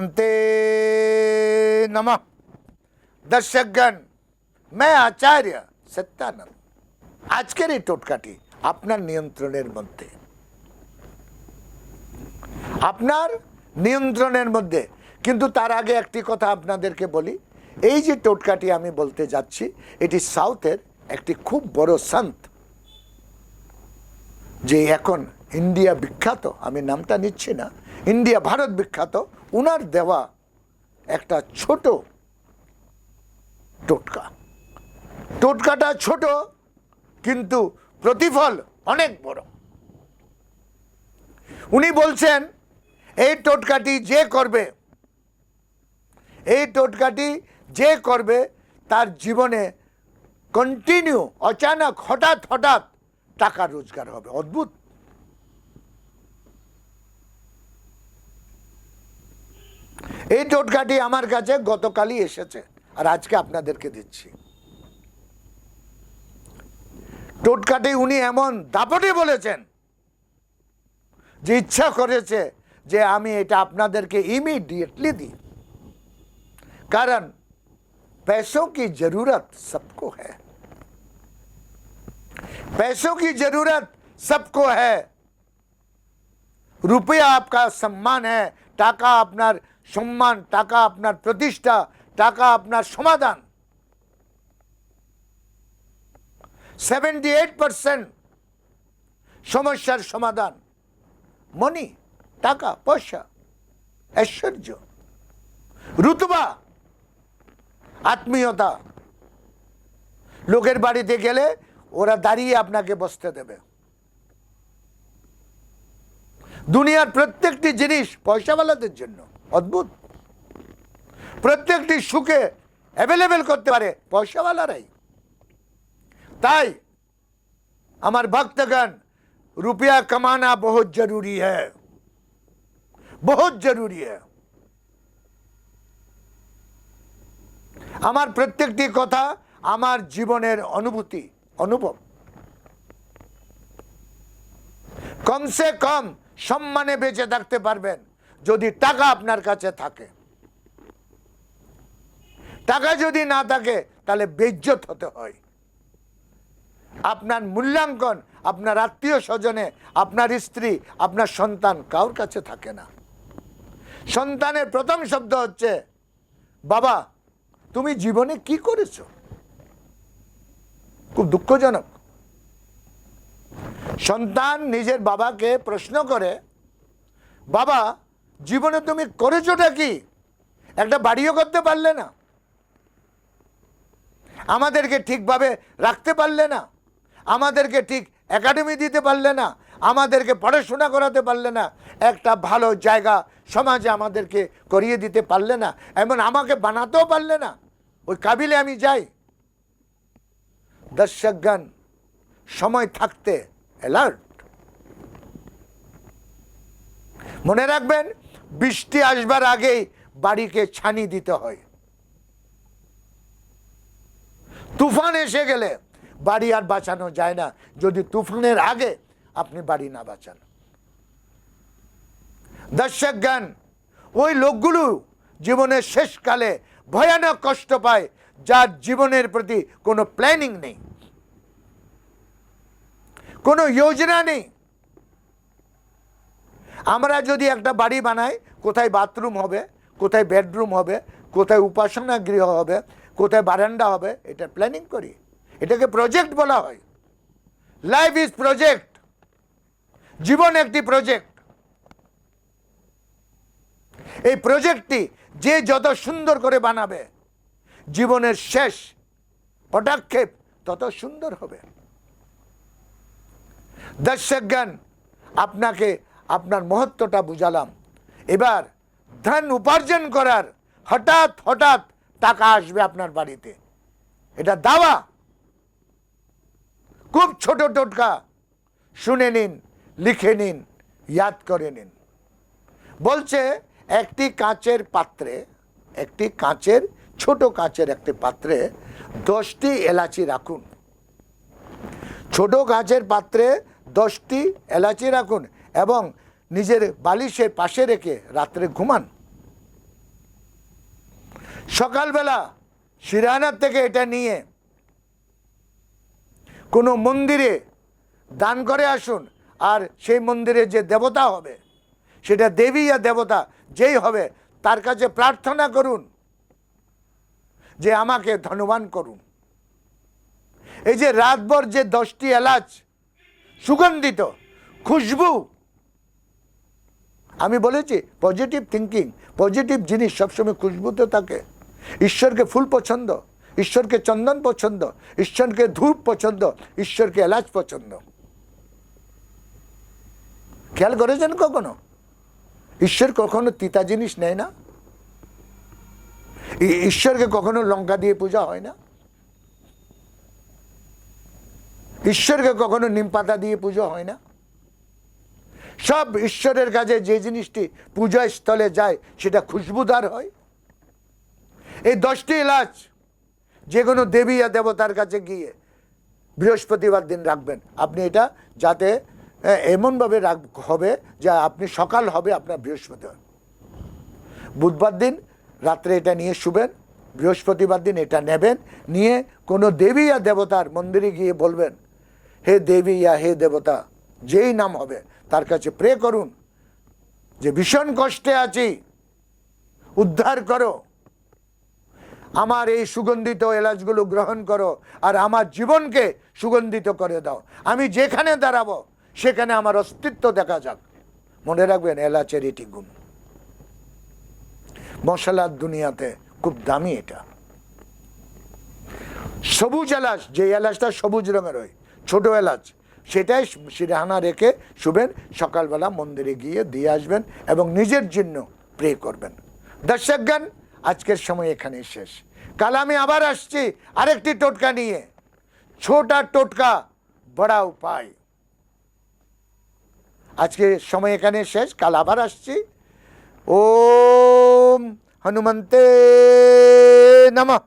नमः দর্শকগণ मैं আচার্য সত্যানন্দ আজকের এই টোটকাটি আপনার নিয়ন্ত্রণের মধ্যে আপনার নিয়ন্ত্রণের মধ্যে কিন্তু তার আগে একটি কথা আপনাদেরকে বলি এই যে টোটকাটি আমি বলতে যাচ্ছি এটি সাউথের একটি খুব বড় সন্ত যে এখন ইন্ডিয়া বিখ্যাত আমি নামটা নিচ্ছি না ইন্ডিয়া, ভারত বিখ্যাত। উনার দেওয়া একটা ছোট টোটকা। টোটকাটা ছোট, কিন্তু প্রতিফল অনেক বড়। উনি বলছেন, এই টোটকাটি যে করবে, এই টোটকাটি যে করবে, তার জীবনে কন্টিনিউ অচানক, হঠাৎ হঠাৎ টাকা রোজগার হবে। অদ্ভুত। এই টোটকাটি আমার কাছে গতকালই এসেছে আর আজকে আপনাদেরকে দিচ্ছি টোটকাটি উনি এমন দাপটে বলেছেন যে ইচ্ছা করেছে যে আমি এটা আপনাদেরকে ইমিডিয়েটলি দিই कारण पैसों की जरूरत सबको है पैसों की जरूरत सबको है রুপিয়া आपका সম্মান है টাকা আপনার সম্মান টাকা আপনার প্রতিষ্ঠা টাকা আপনার সমাধান সেভেন্টি এইট পার্সেন্ট সমস্যার সমাধান মনি টাকা পয়সা ঐশ্বর্য রুতবা আত্মীয়তা লোকের বাড়িতে গেলে ওরা দাঁড়িয়ে আপনাকে বসতে দেবে দুনিয়ার প্রত্যেকটি জিনিস পয়সাওয়ালাদের জন্য অদ্ভুত প্রত্যেকটি সুখে অ্যাভেলেবেল করতে পারে পয়সাওয়ালারাই তাই আমার ভক্তগণ रुपया कमाना बहुत जरूरी है बहुत जरूरी है আমার প্রত্যেকটি কথা আমার জীবনের অনুভূতি অনুভব কমসে কম সম্মানে বেঁচে থাকতে পারবেন যদি টাকা আপনার কাছে থাকে। টাকা যদি না থাকে, তাহলে বেজ্জত হতে হয়। আপনার মূল্যাঙ্কন, আপনার আত্মীয় স্বজনে, আপনার স্ত্রী, আপনার সন্তান কারোর কাছে থাকে না। সন্তানের প্রথম শব্দ হচ্ছে, বাবা, তুমি জীবনে কি করেছ? খুব দুঃখজনক। সন্তান নিজের বাবাকে প্রশ্ন করে, বাবা, জীবনে তুমি করেছোটা কি? একটা বাড়িও করতে পারলে না। আমাদেরকে ঠিকভাবে রাখতে পারলে না। আমাদেরকে ঠিক একাডেমি দিতে পারলে না। আমাদেরকে পড়াশোনা করাতে পারলে না। একটা ভালো জায়গা সমাজে আমাদেরকে করিয়ে দিতে পারলে না। এমন আমাকে বানাতেও পারলে না। ওই কাবিলে আমি যাই। দর্শকগণ, সময় থাকতে অ্যালার্ট মনে রাখবেন, বৃষ্টি আসবার আগেই বাড়িকে ছানি দিতে হয়। তুফান এসে গেলে বাড়ি আর বাঁচানো যায় না। যদি তুফানের আগে আপনি বাড়ি না বাঁচান। দর্শক জ্ঞান ওই লোকগুলো জীবনের শেষকালে ভয়ানক কষ্ট পায়, যার জীবনের প্রতি কোনো প্ল্যানিং নেই। কোনো যোজনা নেই। আমরা যদি একটা বাড়ি বানাই, কোথায় বাথরুম হবে, কোথায় বেডরুম হবে, কোথায় উপাসনা গৃহ হবে, কোথায় বারান্দা হবে, এটা প্ল্যানিং করি। এটাকে প্রজেক্ট বলা হয়। লাইফ ইজ প্রজেক্ট জীবন একটি প্রজেক্ট এই প্রজেক্টটি যে যত সুন্দর করে বানাবে, জীবনের শেষ পদক্ষেপ তত সুন্দর হবে। দর্শকগণ আপনাকে, আপনার মহত্বটা বুঝালাম। এবার ধন উপার্জন করার হঠাৎ হঠাৎ টাকা আসবে আপনার বাড়িতে। এটা দাওয়া। খুব ছোট টোটকা। শুনে নিন, লিখে নিন, ইয়াদ করে নিন। বলছে, একটি কাঁচের পাত্রে, একটি কাঁচের, ছোট কাঁচের একটি পাত্রে দশটি এলাচি রাখুন। ছোট কাঁচের পাত্রে দশটি এলাচি রাখুন এবং নিজের বালিশের পাশে রেখে রাত্রে ঘুমান। সকালবেলা সিরানার থেকে এটা নিয়ে কোনো মন্দিরে দান করে আসুন আর সেই মন্দিরে যে দেবতা হবে, সেটা দেবী আর দেবতা যেই হবে তার কাছে প্রার্থনা করুন যে আমাকে ধনবান করুন। এই যে রাতভর যে দশটি এলাচ সুগন্ধিত, খুশবু। আমি বলেছি পজিটিভ থিঙ্কিং পজিটিভ জিনিস সবসময় খুশবুতে থাকে। ঈশ্বরকে ফুল পছন্দ, ঈশ্বরকে চন্দন পছন্দ, ঈশ্বরকে ধূপ পছন্দ, ঈশ্বরকে এলাচ পছন্দ। খেয়াল করেছেন কখনো? ঈশ্বর কখনো তিতা জিনিস নেয় না? ঈশ্বরকে কখনো লঙ্কা দিয়ে পূজা হয় না? ঈশ্বরকে কখনো নিম পাতা দিয়ে পুজো হয় না? সব ঈশ্বরের কাছে যে জিনিসটি পূজা স্থলে যায়, সেটা খুশবুদার হয়। এই দশটি এলাচ যে কোনো দেবী আর দেবতার কাছে গিয়ে বৃহস্পতিবার দিন রাখবেন। আপনি এটা যাতে এমনভাবে রাখ, হবে যে আপনি সকাল হবে আপনার বৃহস্পতিবার। বুধবার দিন রাত্রে এটা নিয়ে শুবেন, বৃহস্পতিবার দিন এটা নেবেন, নিয়ে কোনো দেবী আর দেবতার মন্দিরে গিয়ে বলবেন হে দেবী ইয়া হে দেবতা, যেই নাম হবে, তার কাছে প্রে করুন। যে ভীষণ কষ্টে আছি, উদ্ধার করো। আমার এই সুগন্ধিত এলাচগুলো গ্রহণ করো আর আমার জীবনকে সুগন্ধিত করে দাও। আমি যেখানে দাঁড়াবো, সেখানে আমার অস্তিত্ব দেখা যাক। মনে রাখবেন, এলাচের এটি গুণ। মশলার দুনিয়াতে খুব দামি এটা। সবুজ এলাচ, যে এলাচটা সবুজ রঙের হয় ছোট এলাচ সেটাই সিরাহানা রেখে শুবেন সকালবেলা মন্দিরে গিয়ে দিয়ে আসবেন এবং নিজের জন্য প্রে করবেন। দর্শকগণ আজকের সময় এখানে শেষ। কাল আমি আবার আসছি আরেকটি টোটকা নিয়ে। ছোটা টোটকা, বড়া উপায়। আজকে সময় এখানে শেষ, কাল আবার আসছি। ওম হনুমন্তে নমঃ।